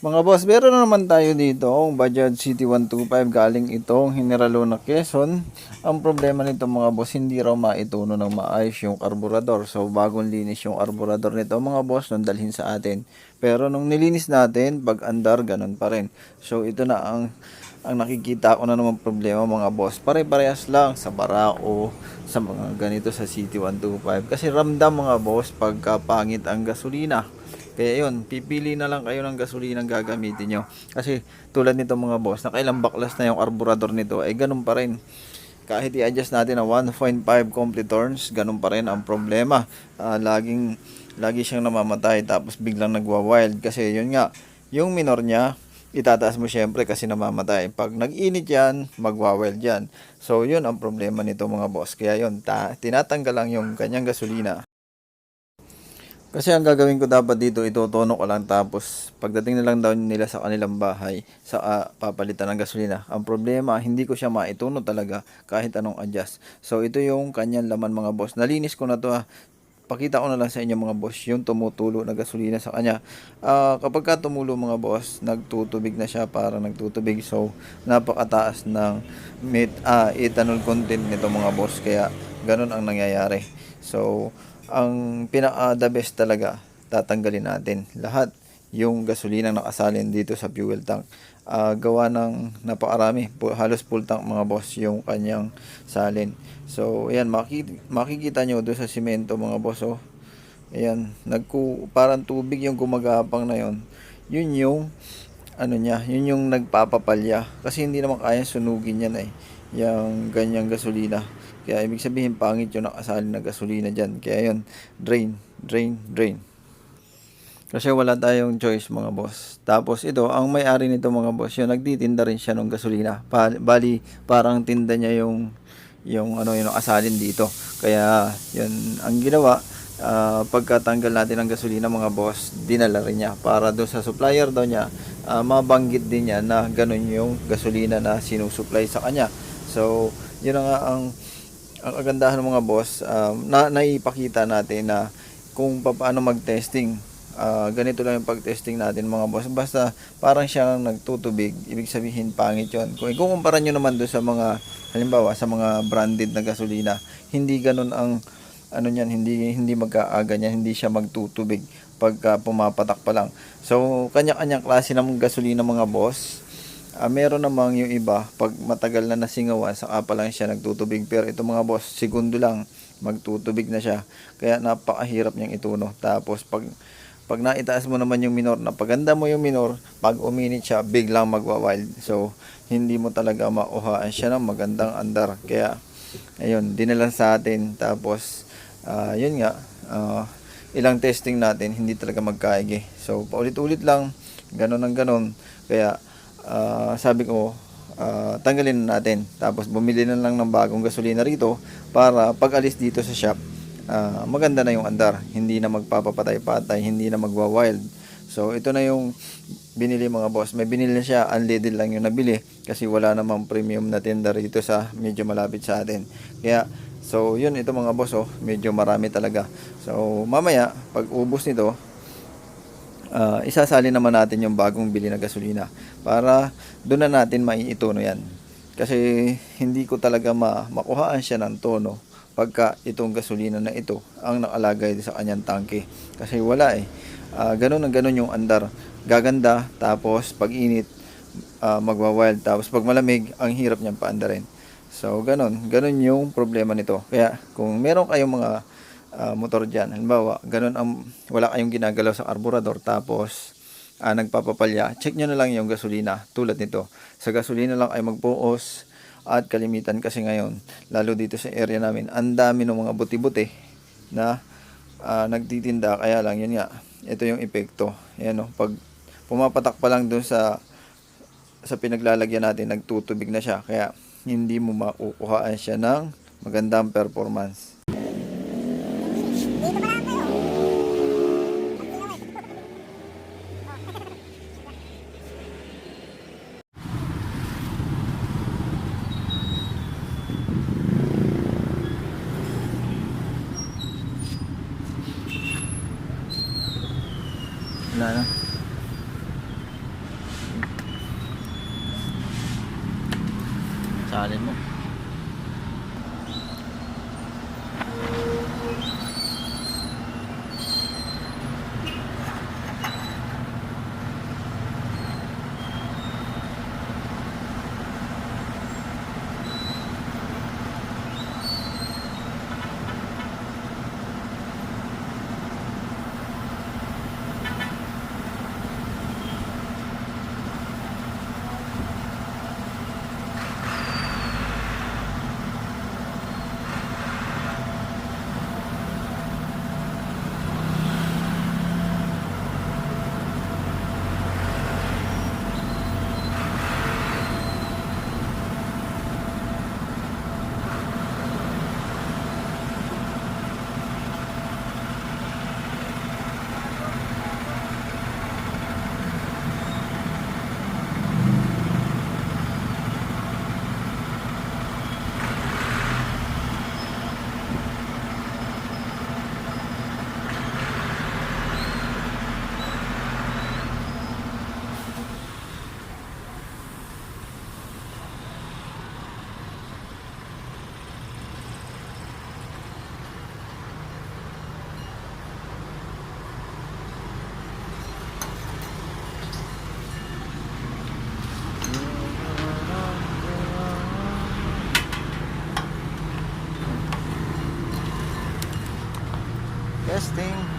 Mga boss, meron na naman tayo dito ang Bajaj City 125 galing itong General Luna, Quezon. Ang problema nito mga boss, hindi raw maituno ng maayos yung karburador. So bagong linis yung karburador nito mga boss nung dalhin sa atin. Pero nung nilinis natin, pag andar, ganun pa rin. So ito na ang ang nakikita ko na naman problema mga boss. Pare-parehas lang sa Barao, sa mga ganito sa City 125. Kasi ramdam mga boss pagka pangit ang gasolina. Kaya yun, pipili na lang kayo ng gasolina gagamitin nyo. Kasi tulad nito mga boss, nakailang baklas na yung carburetor nito, ay ganun pa rin. Kahit i-adjust natin na 1.5 complete turns, ganun pa rin ang problema. Ah, laging, lagi siyang namamatay tapos biglang nagwa-wild. Kasi yun nga, yung minor niya, itataas mo syempre kasi namamatay. Pag nag-init yan, magwa-wild yan. So yun ang problema nito mga boss. Kaya yun, ta- tinatanggal lang yung kanyang gasolina. Kasi ang gagawin ko dapat dito, itutono ko lang tapos pagdating na lang daw nila sa kanilang bahay, sa ah, papalitan ng gasolina. Ang problema, hindi ko siya maituno talaga kahit anong adjust. So ito yung kanyang laman mga boss. Nalinis ko na to ha. Pakita ko na lang sa inyo mga boss yung tumutulo na gasolina sa kanya. Ah, kapag ka tumulo mga boss, nagtutubig na siya para nagtutubig. So napakataas ng met, ah, ethanol content nito mga boss. Kaya ganun ang nangyayari. So ang pinaka the best talaga tatanggalin natin lahat yung gasolina nakasalin dito sa fuel tank. Ah, gawa ng napakarami halos full tank mga boss yung kanyang salin. So ayan makikita, makikita nyo doon sa simento mga boss oh. Ayan nagku parang tubig yung gumagapang na yon yun yung ano niya yun yung nagpapapalya. Kasi hindi naman kayang sunugin yan eh yung ganyang gasolina kaya ibig sabihin pangit yung nakasalin na gasolina dyan. Kaya yun, drain, drain, drain. Kasi wala tayong choice mga boss. Tapos ito, ang may-ari nito mga boss, yun, nagtitinda rin siya ng gasolina. Bali, parang tinda niya yung, yung ano, yung asalin dito. Kaya, yun, ang ginawa, ah, pagkatanggal natin ng gasolina mga boss, dinala rin niya. Para doon sa supplier daw niya, ah, mabanggit din niya na ganun yung gasolina na sinusupply sa kanya. So, yun nga ang ang kagandahan ng mga boss, um, na naipakita natin na kung paano mag-testing. Ah, ganito lang yung pag-testing natin mga boss. Basta parang siyang nagtutubig, ibig sabihin pangit yun. Kung ikukumpara nyo naman doon sa mga, halimbawa sa mga branded na gasolina, hindi ganun ang ano niyan, hindi hindi magkaaga niyan, hindi siya magtutubig pagka pumapatak pa lang. So, kanya-kanyang klase ng gasolina mga boss. Ah, meron namang yung iba, pag matagal na nasingawan, saka pa lang siya nagtutubig. Pero ito mga boss, segundo lang, magtutubig na siya. Kaya napakahirap niyang ituno. Tapos pag pag naitaas mo naman yung minor, napaganda mo yung minor, pag uminit siya, biglang magwa-wild. So, hindi mo talaga mauhaan siya ng magandang andar. Kaya, ayun, dinalan sa atin. Tapos, ah, yun nga, ah, ilang testing natin, hindi talaga magkaigi. So, paulit-ulit lang, ganun ang ganun. Kaya, ah, sabi ko, ah, tanggalin na natin. Tapos, bumili na lang ng bagong gasolina rito para pag alis dito sa shop, ah, maganda na yung andar. Hindi na magpapapatay-patay, hindi na magwa-wild. So, ito na yung binili mga boss. May binili na siya, unleaded lang yung nabili kasi wala namang premium na tenda rito sa medyo malapit sa atin. Kaya, so yun, ito mga boss, oh, medyo marami talaga. So, mamaya, pag ubos nito, ah, isasali naman natin yung bagong bili na gasolina para doon na natin maiitono yan. Kasi hindi ko talaga ma makuhaan siya ng tono pagka itong gasolina na ito ang nakalagay sa kanyang tangke. Kasi wala eh. Ah, ganun ang ganun yung andar. Gaganda tapos pag init ah, magwa-wild tapos pag malamig ang hirap niyang paandarin. So ganun, ganun yung problema nito. Kaya kung meron kayong mga ah, motor diyan, halimbawa, ganun ang wala kayong ginagalaw sa karburador tapos ah, nagpapapalya, check nyo na lang yung gasolina tulad nito. Sa gasolina lang ay magpuos at kalimitan kasi ngayon, lalo dito sa area namin, ang dami ng mga buti-buti na ah, nagtitinda. Kaya lang, yun nga, ito yung epekto. Yan, no, pag pumapatak pa lang dun sa sa pinaglalagyan natin, nagtutubig na siya. Kaya hindi mo makukuhaan siya ng magandang performance. Wala na. testing